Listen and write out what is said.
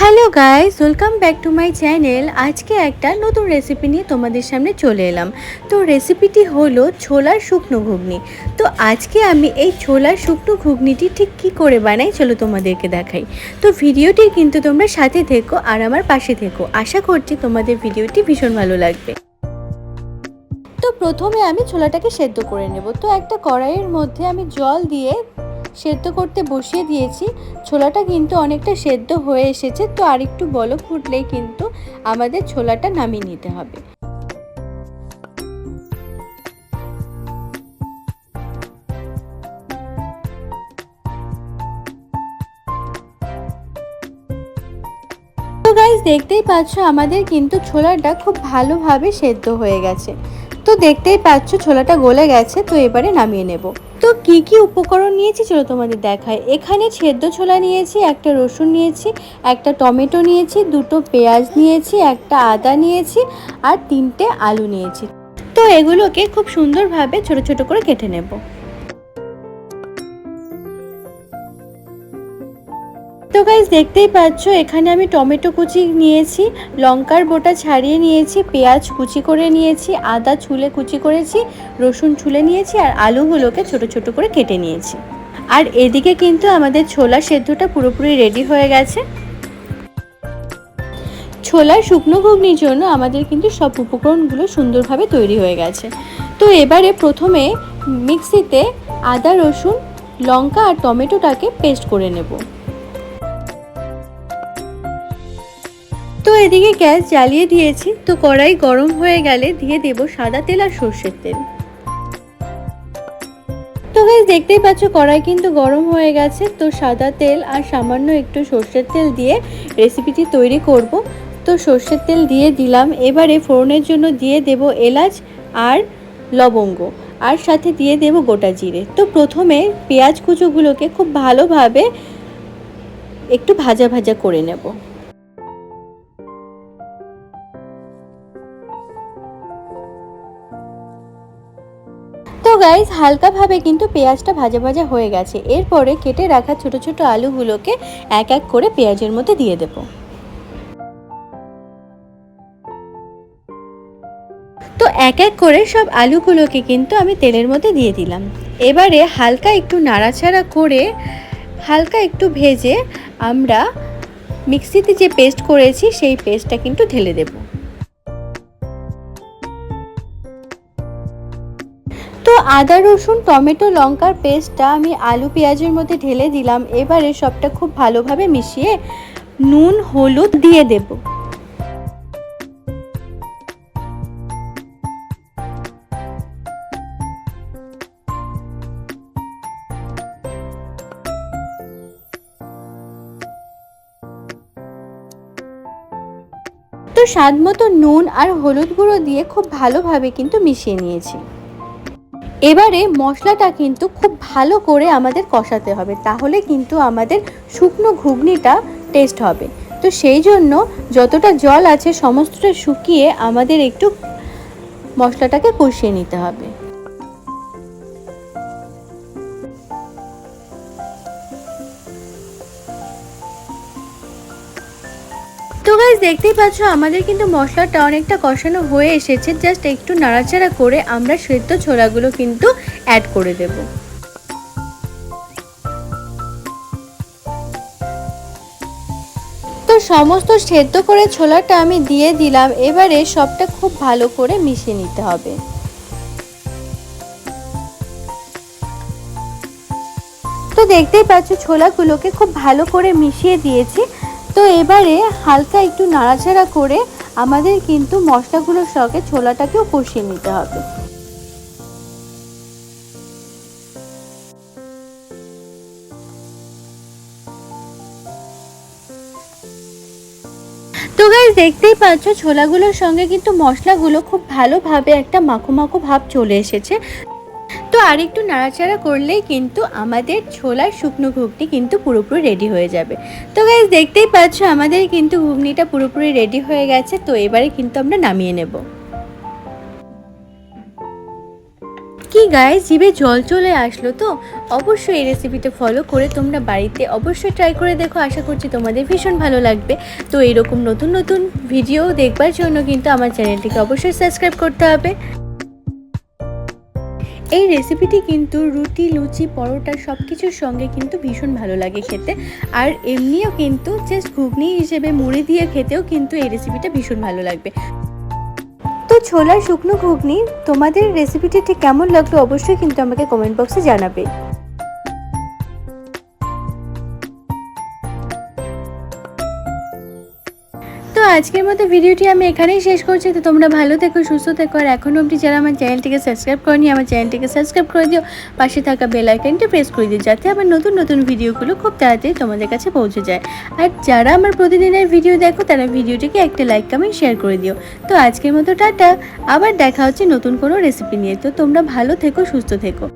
Hello guys welcome back to my channel আজকে একটা নতুন রেসিপি নিয়ে তোমাদের সামনে চলে এলাম। তো রেসিপিটি হলো ছোলার শুকনো ঘুগনি। তো আজকে আমি এই ছোলার শুকনো ঘুগনিটি ঠিক কী করে বানাই চলো তোমাদেরকে দেখাই। তো ভিডিওটি কিন্তু তোমরা সাথে থেকো আর আমার পাশে থেকো। আশা করছি তোমাদের ভিডিওটি ভীষণ ভালো লাগবে। তো প্রথমে আমি ছোলাটাকে সেদ্ধ করে নেব। তো একটা কড়াইয়ের মধ্যে আমি জল দিয়ে সেদ্ধ করতে বসিয়ে দিয়েছি। ছোলাটা কিন্তু অনেকটা সেদ্ধ হয়ে এসেছে, তো আর একটু বলক ফুটলেই কিন্তু আমাদের ছোলাটা নামিয়ে নিতে হবে। গাইজ দেখতেই পাচ্ছ আমাদের কিন্তু ছোলাটা খুব ভালোভাবে সেদ্ধ হয়ে গেছে। তো দেখতেই পাচ্ছ ছোলাটা গলে গেছে, তো এবারে নামিয়ে নেব। তো কি কি উপকরণ নিয়েছি চলো তোমাদের দেখায় এখানে সেদ্ধ ছোলা নিয়েছি, একটা রসুন নিয়েছি, একটা টমেটো নিয়েছি, দুটো পেঁয়াজ নিয়েছি, একটা আদা নিয়েছি আর তিনটে আলু নিয়েছি। তো এগুলোকে খুব সুন্দরভাবে ছোট ছোট করে কেটে নেব। তো গাইজ দেখতেই পাচ্ছ, এখানে আমি টমেটো কুচি নিয়েছি, লঙ্কার বোটা ছাড়িয়ে নিয়েছি, পেঁয়াজ কুচি করে নিয়েছি, আদা ছুলে কুচি করেছি, রসুন ছুলে নিয়েছি, আর আলুগুলোকে ছোট ছোট করে কেটে নিয়েছি। আর এদিকে কিন্তু আমাদের ছোলা সেদ্ধটা পুরোপুরি রেডি হয়ে গেছে। ছোলার শুকনো ঘুগনির জন্য আমাদের কিন্তু সব উপকরণগুলো সুন্দরভাবে তৈরি হয়ে গেছে। তো এবারে প্রথমে মিক্সিতে আদা, রসুন, লঙ্কা আর টমেটোটাকে পেস্ট করে নেব। এদিকে গ্যাস জ্বালিয়ে দিয়েছি। তো কড়াই গরম হয়ে গেলে দিয়ে দেব সাদা তেল আর সর্ষের তেল। তো গাইজ দেখতেই পাচ্ছ কড়াই কিন্তু গরম হয়ে গেছে। তো সাদা তেল আর সামান্য একটু সর্ষের তেল দিয়ে রেসিপিটি তৈরি করব। তো সর্ষের তেল দিয়ে দিলাম। এবারে ফোড়নের জন্য দিয়ে দেব এলাচ আর লবঙ্গ। আর সাথে দিয়ে দেব গোটা জিরে। তো প্রথমে পেঁয়াজ কুচোগুলোকে খুব ভালোভাবে একটু ভাজা ভাজা করে নেব। গাইজ হালকাভাবে কিন্তু পেঁয়াজটা ভাজা ভাজা হয়ে গেছে। এরপরে কেটে রাখা ছোট ছোট আলুগুলোকে এক এক করে পেঁয়াজের মধ্যে দিয়ে দেব। তো এক এক করে সব আলুগুলোকে কিন্তু আমি তেলের মধ্যে দিয়ে দিলাম। এবারে হালকা একটু নাড়াচাড়া করে, হালকা একটু ভেজে আমরা মিক্সিতে যে পেস্ট করেছি, সেই পেস্টটা কিন্তু ঢেলে দেবো। তো আদা, রসুন, টমেটো, লঙ্কার পেস্টটা আমি আলু, পেঁয়াজের মধ্যে ঢেলে দিলাম। এবারে সবটা খুব ভালোভাবে মিশিয়ে নুন, হলুদ দিয়ে দেব। তো স্বাদ মতো নুন আর হলুদ গুঁড়ো দিয়ে খুব ভালোভাবে কিন্তু মিশিয়ে নিয়েছি। এবারে মশলাটা কিন্তু খুব ভালো করে আমাদের কষাতে হবে, তাহলে কিন্তু আমাদের শুকনো ঘুগনিটা টেস্ট হবে। তো সেই জন্য যতটা জল আছে সমস্তটা শুকিয়ে আমাদের একটু মশলাটাকে কষিয়ে নিতে হবে। গাইজ দেখতেই পাচ্ছ, আমাদের কিন্তু মশলাটা অনেকটা কষানো হয়ে এসেছে। জাস্ট একটু নাড়াচাড়া করে আমরা সেদ্ধ ছোলাগুলো কিন্তু অ্যাড করে দেব। সমস্ত সেদ্ধ করে ছোলাটা আমি দিয়ে দিলাম। এবারে সবটা খুব ভালো করে মিশিয়ে নিতে হবে। তো দেখতেই পাচ্ছ, ছোলাগুলোকে খুব ভালো করে মিশিয়ে দিয়েছি। তো এবারে হালকা একটু নাড়াচাড়া করে আমাদের কিন্তু মশলাগুলোর সঙ্গে ছোলাটাকেও কষিয়ে নিতে হবে। তো গাইজ দেখতেই পাচ্ছ, ছোলাগুলোর সঙ্গে কিন্তু মশলাগুলো খুব ভালোভাবে একটা মাখো মাখো ভাব চলে এসেছে। তো আর একটু নাড়াচাড়া করলেই কিন্তু আমাদের ছোলার শুকনো ঘুগনি কিন্তু পুরোপুরি রেডি হয়ে যাবে। তো গাইজ দেখতেই পাচ্ছ আমাদের কিন্তু ঘুগনিটা পুরোপুরি রেডি হয়ে গেছে, তো এবারে কিন্তু আমরা নামিয়ে নেব। কি গায়ে জিভে জল চলে আসলো তো? অবশ্যই এই রেসিপিটা ফলো করে তোমরা বাড়িতে অবশ্যই ট্রাই করে দেখো, আশা করছি তোমাদের ভীষণ ভালো লাগবে। তো এরকম নতুন নতুন ভিডিও দেখবার জন্য কিন্তু আমার চ্যানেলটিকে অবশ্যই সাবস্ক্রাইব করতে হবে। এই রেসিপিটি কিন্তু রুটি, লুচি, পরোটা সব কিছুর সঙ্গে কিন্তু ভীষণ ভালো লাগে খেতে। আর এমনিও কিন্তু জাস্ট ঘুগনি হিসেবে মুড়ি দিয়ে খেতেও কিন্তু এই রেসিপিটা ভীষণ ভালো লাগবে। তো ছোলার শুকনো ঘুগনি, তোমাদের রেসিপিটি ঠিক কেমন লাগল অবশ্যই কিন্তু আমাকে কমেন্ট বক্সে জানাবে। আজকের মতো ভিডিওটি আমি এখানেই শেষ করছি। তো তোমরা ভালো থেকো, সুস্থ থেকো, আর এখনও অবধি যারা আমার চ্যানেলটিকে সাবস্ক্রাইব করনি, আমার চ্যানেলটিকে সাবস্ক্রাইব করে দিও। পাশে থাকা বেল প্রেস করে দিও, যাতে আমার নতুন নতুন ভিডিওগুলো খুব তাড়াতাড়ি তোমাদের কাছে পৌঁছে যায়। আর যারা আমার প্রতিদিনের ভিডিও দেখো, তারা ভিডিওটিকে একটা লাইক, কমেন্ট, শেয়ার করে দিও। তো আজকের মতো টাটা, আবার দেখা হচ্ছে নতুন কোনো রেসিপি নিয়ে। তো তোমরা ভালো থেকো, সুস্থ থেকো।